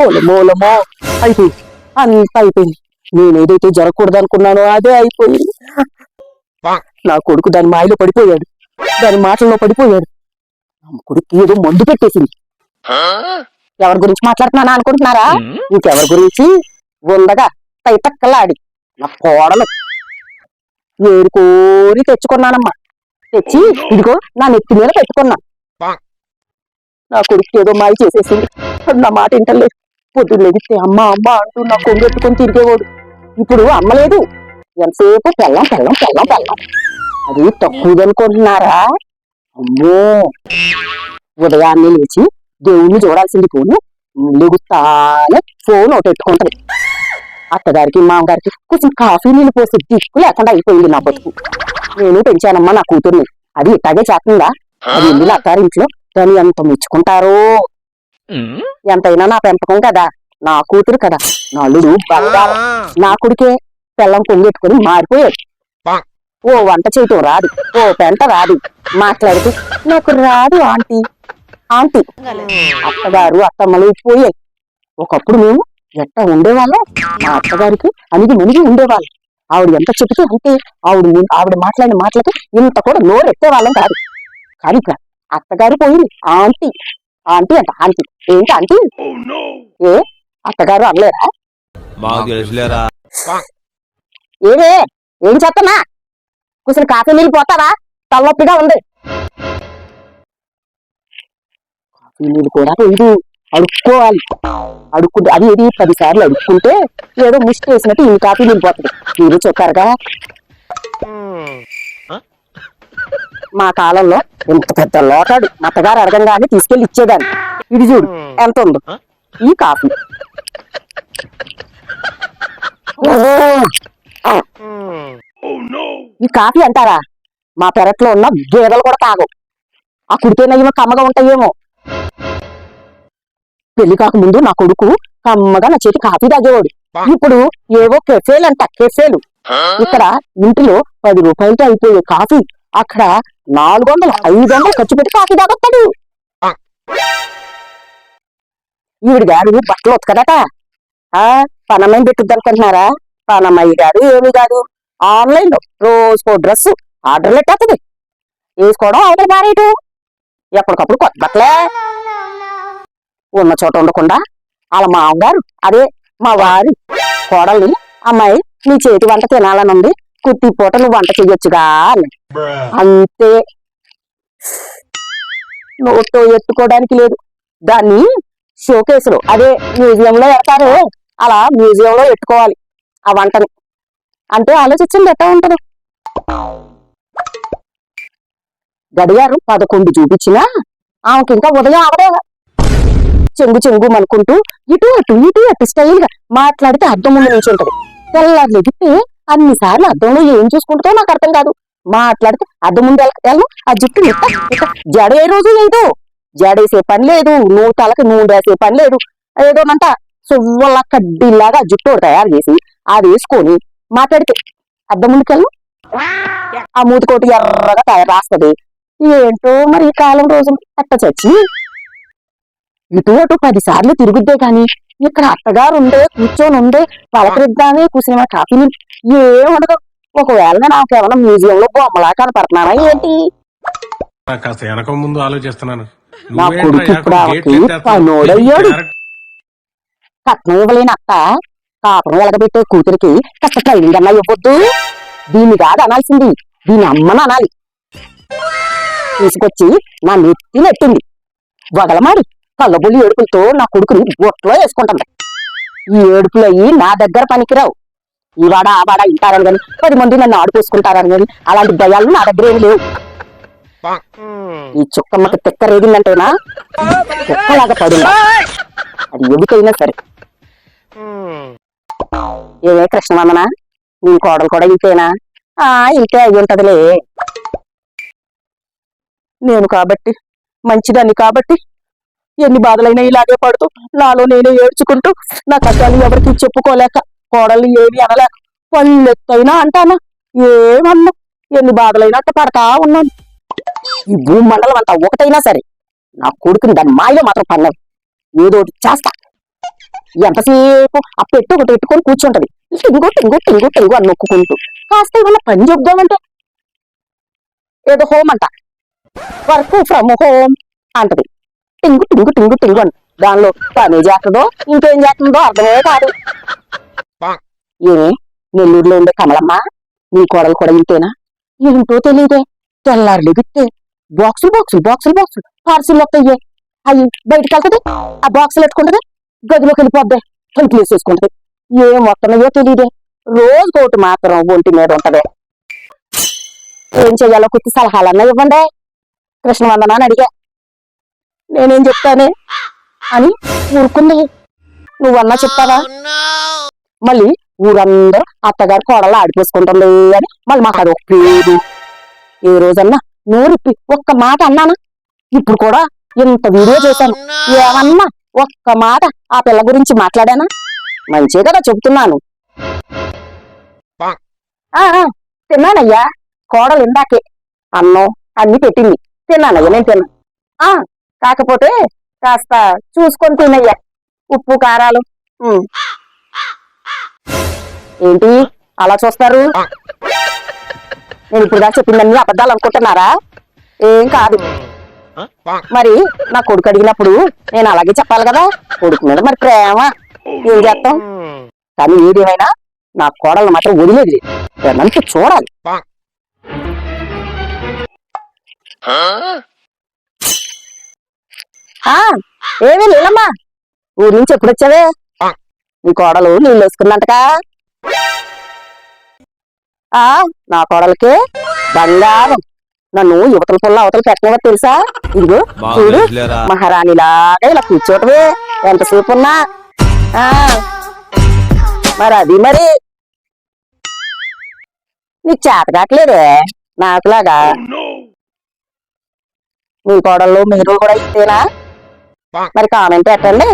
మూలమో అయిపోయింది అంత అయిపోయింది. నేను ఏదైతే జరగకూడదు అనుకున్నానో అదే అయిపోయింది. నా కొడుకు దాని మాయలో పడిపోయాడు. దాని మాటల్లో పడిపోయాడు. నా కొడుకు ఏదో మందు పెట్టేసింది. ఎవరి గురించి మాట్లాడుతున్నానా అనుకుంటున్నారా? ఇంకెవరి గురించి? ఉండగా తైతక్కలాడి నా కోడలు. ఏరుకోరి తెచ్చుకున్నానమ్మా. తెచ్చి ఇదిగో నా నెత్తి మీద పెట్టుకున్నా. నా కొడుకు ఏదో మాయ చేసేసింది. నా మాట వింటలేదు. పొద్దున్న లెగిస్తే అమ్మ అమ్మ అంటూ నా కొంగెట్టుకొని తిరిగేవాడు. ఇప్పుడు అమ్మలేదు ఎంతసేపు పెళ్ళం పెళ్ళం పెళ్ళం పెళ్ళం అది తక్కువదనుకుంటున్నారా అమ్మో. ఉదయాన్నే లేచి దేవుణ్ణి చూడాల్సింది ఫోను లెగుస్తానే ఫోన్ ఒకటి పెట్టుకుంటది. అత్తగారికి మామగారికి కొంచెం కాఫీ నీళ్ళు పోసి దిక్కు లేకుండా అయిపోయింది నా బతుకు. నేను పెంచానమ్మా నా కూతుర్ని. అది ఇట్టాగే చేస్తుందా? అది వెళ్ళి అత్తారింట్లో దాన్ని ఎంత మెచ్చుకుంటారో. ఎంతైనా నా పెంపకం కదా. నా కూతురు కదా. నా అల్లుడు బంగారం నా కొడుకే పెళ్ళం కొంగెట్టుకుని మారిపోయాడు. ఓ వంట చేయటం రాదు. ఓ పెంట రాదు. మాట్లాడితే నాకు రాదు ఆంటీ. ఆంటీ. అత్తగారు అత్తమ్మలు పోయాయి. ఒకప్పుడు మేము ఎట్ట ఉండేవాళ్ళం? మా అత్తగారికి అనిగి మునిగి ఉండేవాళ్ళం. ఆవిడ ఎంత చెబితే అంతే. ఆవిడ ఆవిడ మాట్లాడిన మాటలకి ఇంత కూడా నోరు ఎత్తేవాళ్ళం కాదు. కానీ ఇక్కడ అత్తగారు పోయింది. ఆంటీ. ఆంటీ అంట ఆంటీ ఏంటి ఆంటీ? ఏ? అత్తగారు అనలేరా మాకు తెలుసులేరా. ఏవే ఏం చేస్తున్నా? కూర్చొని కాఫీ నీళ్ళు పోతావా? తలనొప్పిగా ఉంది. కాఫీ నీళ్ళు కూడా ఇది అడుక్కోవాలి. అడుక్కుంటే అది ఇది పది సార్లు అడుక్కుంటే ఏదో ముష్టి వేసినట్టు ఇన్ని కాఫీ నీళ్ళు పోతుంది. మీరు చెప్పారుగా. మా కాలంలో ఇంత పెద్ద లోటాడు. అత్తగారు అడగంగానే తీసుకెళ్ళి ఇచ్చేదాన్ని. ఇది చూడు ఎంత ఉందో. ఈ కాఫీ. ఈ కాఫీ అంటారా? మా పెరట్లో ఉన్న గేదెలు కూడా తాగు. ఆ కుడితేనేమో కమ్మగా ఉంటాయేమో. పెళ్ళి కాకముందు నా కొడుకు కమ్మగా నా చేతి కాఫీ తాగేవాడు. ఇప్పుడు ఏవో కెఫేలు అంట కెఫేలు. ఇక్కడ ఇంటిలో పది రూపాయలతో అయిపోయే కాఫీ అక్కడ నాలుగు వందలు ఐదు వందలు ఖర్చు పెట్టి కాఫీ తాగొస్తాడు. ఈవిడ గారు బట్టలు ఉతకదట. ఆ పనమ్మాయిని పెట్టుద్ది అనుకుంటున్నారా పనమయ్య కాదు ఏమి కాదు ఆన్లైన్లో రోజుకో డ్రెస్ ఆర్డర్ పెట్టేస్తుంది వేసుకోవడం ఆర్డర్ పారేయటం ఎప్పటికప్పుడు కొట్టబట్లే ఉన్న చోట ఉండకుండా వాళ్ళ మామగారు అదే మా వారి కోడల్ని అమ్మాయి నీ చేతి వంట తినాలని ఉంది. కుత్తి పూట నువ్వు వంట చెయ్యొచ్చుగా అని అంతే. నోట్ ఎత్తుకోవడానికి లేదు. దాన్ని షోకేసులు అదే మ్యూజియంలో పెడతారు. అలా మ్యూజియం లో పెట్టుకోవాలి ఆ వంటని. అంటే ఆలోచించండి ఎట్లా ఉంటది? గడియారం పదకొండు చూపించినా ఆమెకి ఇంకా ఉదయం అవదే చెంగు చెంగు అనుకుంటూ ఇటు అటు ఇటు అటు స్టైల్గా మాట్లాడితే అర్థం ముందు నుంచి ఉంటది తెల్లారు లెగితే అన్నిసార్లు అర్థంలో ఏం చూసుకుంటుందో నాకు అర్థం కాదు. మాట్లాడితే అద్దం ముందు వెళ్ళను ఆ జుట్టు ఇట్ట ఇట్ట. జడ ఏ రోజు లేదు జడేసే పని లేదు నువ్వు తలకి నూనె వేసే పని లేదు. ఏదోనంట సువ్వల కడ్డీలాగా జుట్టు తయారు చేసి అది వేసుకొని మాట్లాడితే అద్దం ముందుకెళ్ళను ఆ మూతికోటి ఎర్రగా తయారు రాస్తది. ఏంటో మరి ఈ కాలం రోజు అట్ట చచ్చి ఇటు అటు పది సార్లు తిరుగుద్దే గాని ఇక్కడ అత్తగారు ఉండే కూర్చొని ఉండే పలకరిద్దామే కూర్చుని కాఫీ ఏం ఉండదు. ఒకవేళ నాకు ఏమైనా మ్యూజియం లో బొమ్మలా కనపడుతున్నానా ఏంటి? కాస్త వెనక ముందు ఆలోచిస్తున్నాను. నా కొడుకు ఇప్పుడు? పనోడయ్యాడు. కట్నం ఇవ్వలేని అత్త కాపురం ఎలగబెట్టే కూతురికి కాస్త ట్రైనింగ్ అన్నా ఇవ్వద్దు దీన్ని కాదు అనాల్సింది దీని అమ్మని అనాలి తీసుకొచ్చి నా నెత్తి నెట్టింది వగలమాడి కళ్ళబుల్లి ఏడుపులతో నా కొడుకుని బొట్లో వేసుకుంటుంది ఈ ఏడుపులు అయ్యి నా దగ్గర పనికిరావు ఈ వాడ ఆ వాడ ఇంటారని కానీ పది మంది నన్ను ఆడుకోసుకుంటారని కానీ అలాంటి భయాలు నా దగ్గర ఏమి లేవు ఈ చుక్కమ్మకి తిక్క రేగిందంటేనా కుక్కలాగా పడిందా అది ఎదుకైనా సరే ఏమే కృష్ణమామన? నీ కోడలు కూడా ఇంతేనా? ఆ ఇంతే అయి ఉంటదిలే. నేను కాబట్టి మంచిదాన్ని కాబట్టి ఎన్ని బాధలైనా ఇలాగే పడుతూ నాలో నేనే ఏడ్చుకుంటూ నా కష్టాలు ఎవరికి చెప్పుకోలేక కోడలు ఏమి అనలేక పళ్ళెత్తైనా అంటానా? ఏమన్నా ఎన్ని బాధలైనా అట్ట పడతా ఉన్నాను. ఈ భూమండలం అంతా ఒకటైనా సరే నా కొడుకుని దాని మాయలో మాత్రం పడలేదు. ఏదో ఒకటి చేస్తా. ఎంతసేపు ఆ పెట్టు ఒకటి పెట్టుకొని కూర్చుంటది. టింగు టింగు టింగు టింగు అని నొక్కుంటూ కాస్త ఏమన్నా పని చెప్దామంటే ఏదో హోమ్ అంట. వర్క్ ఫ్రమ్ హోమ్ అంటది. టింగు టింగు టింగు టింగు అని. దానిలో పని చేస్తుందో ఇంకేం చేస్తుందో అర్థమే కాదు. ఏమే? నెల్లూరులో ఉండే కమలమ్మ నీ కోడలు కూడా ఇంతేనా? ఏంటో తెలియదే తెల్లారులు గిట్టే బాక్సులు బాక్సులు బాక్సులు బాక్సులు. పార్సిల్ వస్తాయి అవి బయటకు వెళ్తుంది. ఆ బాక్సులు ఎత్తుకుంటది. గదిలోకి వెళ్ళిపోద్దే తలుపులు వేసేసుకుంటది ఏం వస్తున్నాయో తెలియదే రోజు ఒకటి మాత్రం ఒంటి మీద ఉంటదే. ఏం చెయ్యాలో కొద్ది సలహాలన్నా ఇవ్వండి. కృష్ణవందన అని అడిగా. నేనేం చెప్తానే అని ఊరుకుంది. నువ్వన్నా చెప్తావా? మళ్ళీ ఊరందరూ అత్తగారు కోడలు ఆడిపోసుకుంటుంది అని మళ్ళీ మాట్లాడు ఒక పేరు ఏ రోజన్నా నోరిప్పి ఒక్క మాట అన్నానా? ఇప్పుడు కూడా ఇంత వీడియో చేశాను. ఏమన్నా ఒక్క మాట ఆ పిల్ల గురించి మాట్లాడానా? మంచి కదా చెప్తున్నాను ఆ, తిన్నానయ్యా. కోడలు ఇందాకే అన్నం అన్ని పెట్టింది. తిన్నానయ్యా నేను తిన్నా. ఆ కాకపోతే కాస్త చూసుకొని తినయ్యా ఉప్పు కారాలు. ఏంటి? అలా చూస్తారు? నేను ఇప్పుడు దాకా చెప్పిందన్నీ అబద్ధాలు అనుకుంటున్నారా? ఏం కాదు. మరి నా కొడుకు అడిగినప్పుడు నేను అలాగే చెప్పాలి కదా. కొడుకు మీద మరి ప్రేమ. ఏం చేస్తాం? కానీ ఏదేమైనా నా కోడలు మాత్రం వదిలేదు. మంచి చూడాలి. ఆ? ఏమీ లేదమ్మా. ఊరి నుంచి ఎప్పుడు వచ్చావే? నీ కోడలు నీళ్ళు వేసుకున్నంతగా ఆ నా కోడలకే బంగారం. నన్ను యువతల పుల్ల అవతల పెట్టినవో తెలుసా? ఇదిగో చూడు. మహారాణిలాగా ఇలా కూర్చోటమే ఎంతసేపు ఉన్నా? ఆ. మరి అది మరి. నీకు చేత కావట్లేదే? నాకులాగా. నీ కోడళ్ళు మీరు కూడా ఇస్తేనా మరి కామెంట్ పెట్టండి.